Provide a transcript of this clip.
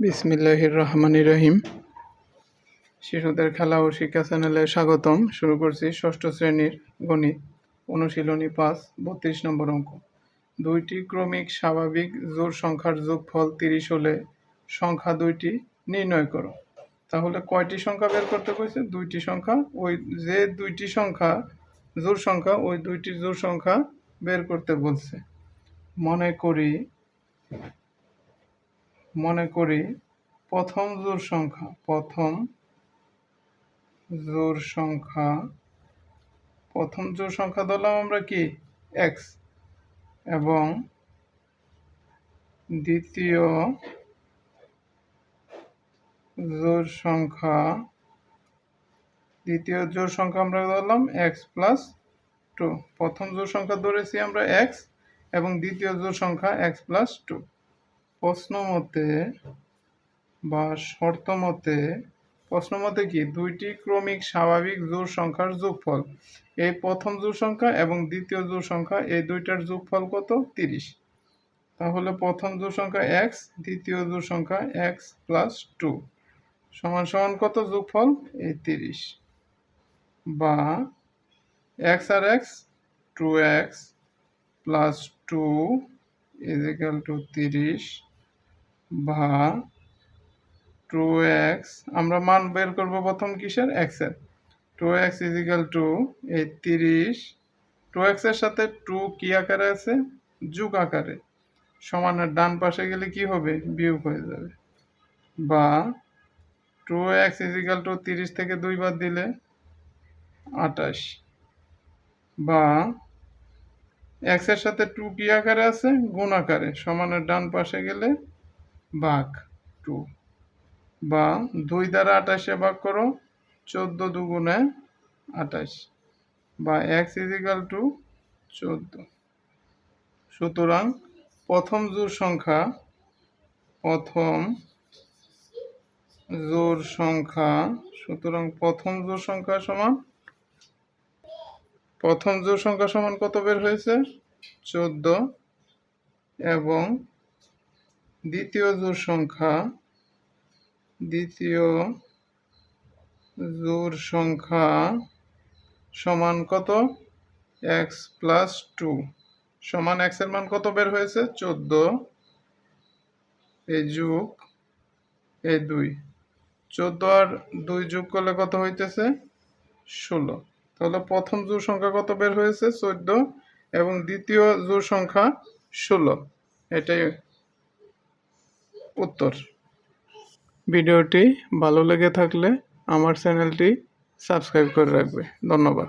বিসমিল্লাহির রহমানির রহিম। শিশুদের খেলা ও শিক্ষা চ্যানেলে স্বাগতম। শুরু করছি ষষ্ঠ শ্রেণির গণিত, অনুশীলনী পাঁচ, বত্রিশ নম্বর অঙ্ক। দুইটি ক্রমিক স্বাভাবিক জোর সংখ্যার যোগফল তিরিশ হলে সংখ্যা দুইটি নির্ণয় করো। তাহলে কয়টি সংখ্যা বের করতে কইছে দুইটি সংখ্যা। ওই যে দুইটি সংখ্যা জোর সংখ্যা, ওই দুইটি জোড় সংখ্যা বের করতে বলছে। মনে করি মনে করি প্রথম জোড় সংখ্যা, প্রথম জোড় সংখ্যা, প্রথম জোড় সংখ্যা ধরলাম আমরা কি? এক্স এবং দ্বিতীয় জোর সংখ্যা, দ্বিতীয় জোর সংখ্যা আমরা ধরলাম এক্স প্লাস টু প্রথম জোর সংখ্যা ধরেছি আমরা এক্স এবং দ্বিতীয় জোর সংখ্যা এক্স প্লাস টু প্রশ্ন মতে বা শর্ত মতে, প্রশ্ন মতে কি? দুইটি ক্রমিক স্বাভাবিক জোড় সংখ্যার যোগফল। এই প্রথম জোড় সংখ্যা এবং দ্বিতীয় জোড় সংখ্যা, এই দুইটার যোগফল কত? তিরিশ। তাহলে প্রথম জোড় সংখ্যা এক্স, দ্বিতীয় জোড় সংখ্যা এক্স প্লাস টু। সমান সমান কত যোগফল? এই তিরিশ। বা x R x, two x plus two is equal two তিরিশ। বা টু এক্স, আমরা মান বের করব প্রথম কিসের? এক্সের two x is equal two এই তিরিশ। টু এক্সের সাথে টু কি আকারে আছে? যুগ আকারে। সমানের ডান পাশে গেলে কি হবে? বিয়োগ হয়ে যাবে। বা two x is equal two তিরিশ থেকে দুই বাদ দিলে আটাশ বা এক্সের সাথে টু কি আকারে আছে? গুণ আকারে। সমানের ডান পাশে গেলে ভাগ টু। বা দুই দ্বারা আঠাশে ভাগ করো, চোদ্দ দুগুণে আঠাশ। বা এক্স ইজিক্যাল টু চোদ্দ। সুতরাং প্রথম জোর সংখ্যা, প্রথম জোর সংখ্যা, সুতরাং প্রথম জোর সংখ্যা সমান, প্রথম জোর সংখ্যা সমান কত বের হয়েছে? চোদ্দ। এবং দ্বিতীয় জোড় সংখ্যা, দ্বিতীয় জোড় সংখ্যা সমান কত? X plus two. সমান এক্সের মান কত বের হয়েছে? চোদ্দ। এই যুগ এই দুই। চোদ্দ আর দুই যোগ করলে কত হইতেছে? ষোলো। তাহলে প্রথম জোড় সংখ্যা কত বের হয়েছে? চোদ্দ। এবং দ্বিতীয় জোড় সংখ্যা ষোলো। এটাই উত্তর। ভিডিওটি ভালো লেগে থাকলে আমার চ্যানেলটি সাবস্ক্রাইব করে রাখবে। ধন্যবাদ।